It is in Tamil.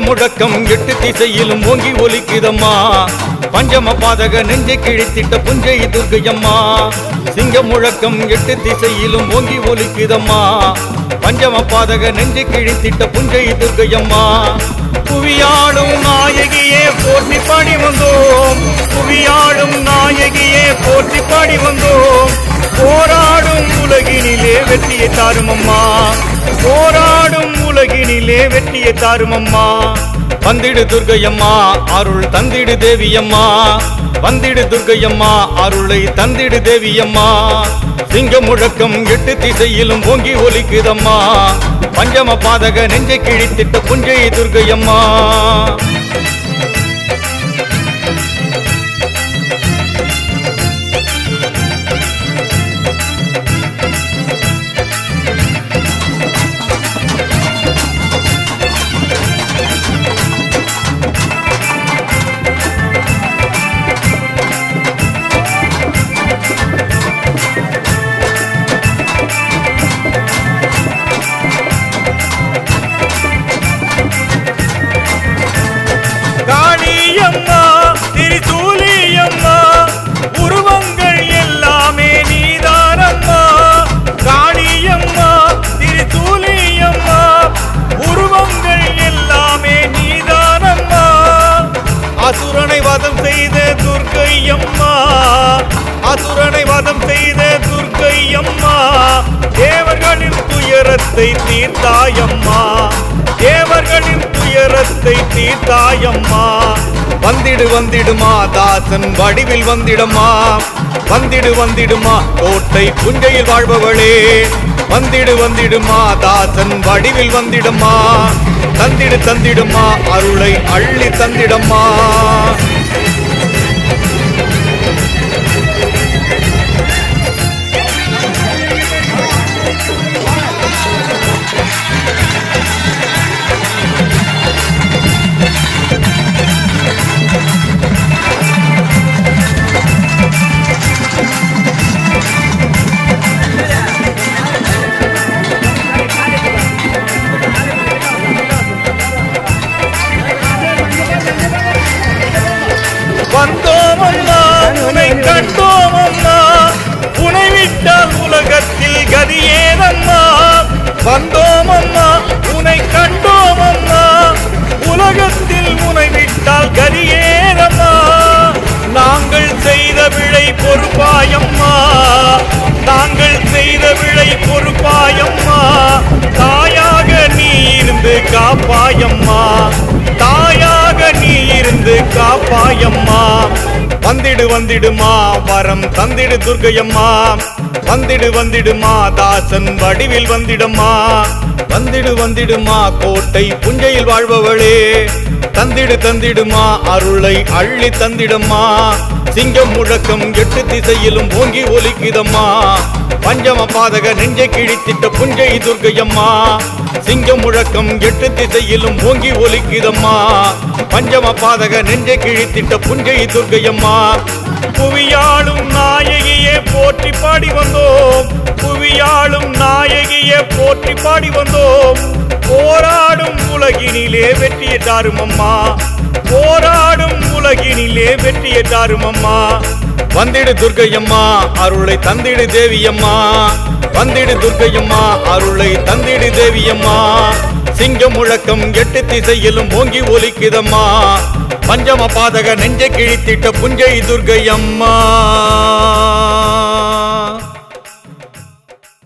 முழக்கம் எட்டு திசையிலும் ஓங்கி ஒலிக்குதம்மா. பஞ்சம பாதக நெஞ்சை கிழித்திட்ட புஞ்சை துர்கையம்மா. சிங்க முழக்கம் எட்டு திசையிலும் ஓங்கி ஒலிக்குதம்மா. பஞ்சம பாதக நெஞ்சை கிழித்திட்ட புஞ்சை துர்கையம்மா. புவியாடும் நாயகியே போற்றி பாடி வந்தோம். புவியாடும் நாயகியே போற்றி பாடி வந்தோம். போராடும் உலகினிலே வெற்றியை தாருமம்மா. போராடும் உலகினிலே வெற்றியை தாரும் அம்மா வந்திடு துர்கையம்மா அருள் தந்திடு தேவியம்மா. வந்திடு துர்க்கையம்மா அருளை தந்திடு தேவியம்மா. சிங்க முழக்கம் எட்டு திசையிலும் பொங்கி ஒலிக்குதம்மா. பஞ்சம பாதக நெஞ்சை கிழித்திட்ட புஞ்சை துர்கையம்மா. அசுரனை வதம் செய்த துர்க்கை அம்மா தேவர்களின் துயரத்தை தீர்த்தாயம்மா தேவர்களின் துயரத்தை தீர்த்தாயம்மா. வந்திடு வந்திடுமா தாசன் வடிவில் வந்திடுமா வந்திடு வந்திடுமா கோட்டை புஞ்சையில் வாழ்பவளே. வந்திடு வந்திடுமா தாசன் வடிவில் வந்திடுமா தந்திடு தந்திடுமா அருளை அள்ளி தந்திடம்மா. விழை பொறுப்பாயம்மா. தாயாக நீ இருந்து காப்பாயம்மா. தாயாக நீ இருந்து காப்பாயம்மா. வந்திடு வந்திடுமா வரம் தந்திடு துர்கையம்மா. வந்திடு வந்திடுமா தாசன் வடிவில் வந்திடம்மா. தந்திடு வந்திடுமா கோட்டை புஞ்சையில் வாழ்பவளே. தந்திடு தந்திடுமா அருளை அள்ளி தந்திடம்மா. சிங்கம் முழக்கம் எட்டு திசையிலும் ஓங்கி ஒலிக்குதம்மா. பஞ்சம பாதக நெஞ்சை கிழித்திட்ட புஞ்சை துர்க்கையம்மா சிங்கம் முழக்கம் எட்டு திசையிலும் ஓங்கி ஒலிக்குதம்மா. பஞ்சம பாதக நெஞ்சை கிழித்திட்ட புஞ்சை துர்க்கையம்மா புவியாளும் நாயகியே போற்றி பாடி வந்தோம். நாயகியே போற்றி பாடி வந்தோம். போராடும் உலகினிலே வெற்றியை தாருமம்மா போராடும் உலகினிலே வெற்றியை அம்மா. வந்திடு துர்க்கையம்மா அருளை தந்திடு தேவியம்மா வந்திடு துர்க்கையம்மா அருளை தந்திடு தேவியம்மா சிங்கம் முழக்கம் எட்டு திசையிலும் ஓங்கி ஒலிக்குதம்மா. பஞ்சம பாதக நெஞ்சை கிழித்திட்ட புஞ்சை துர்க்கையம்மா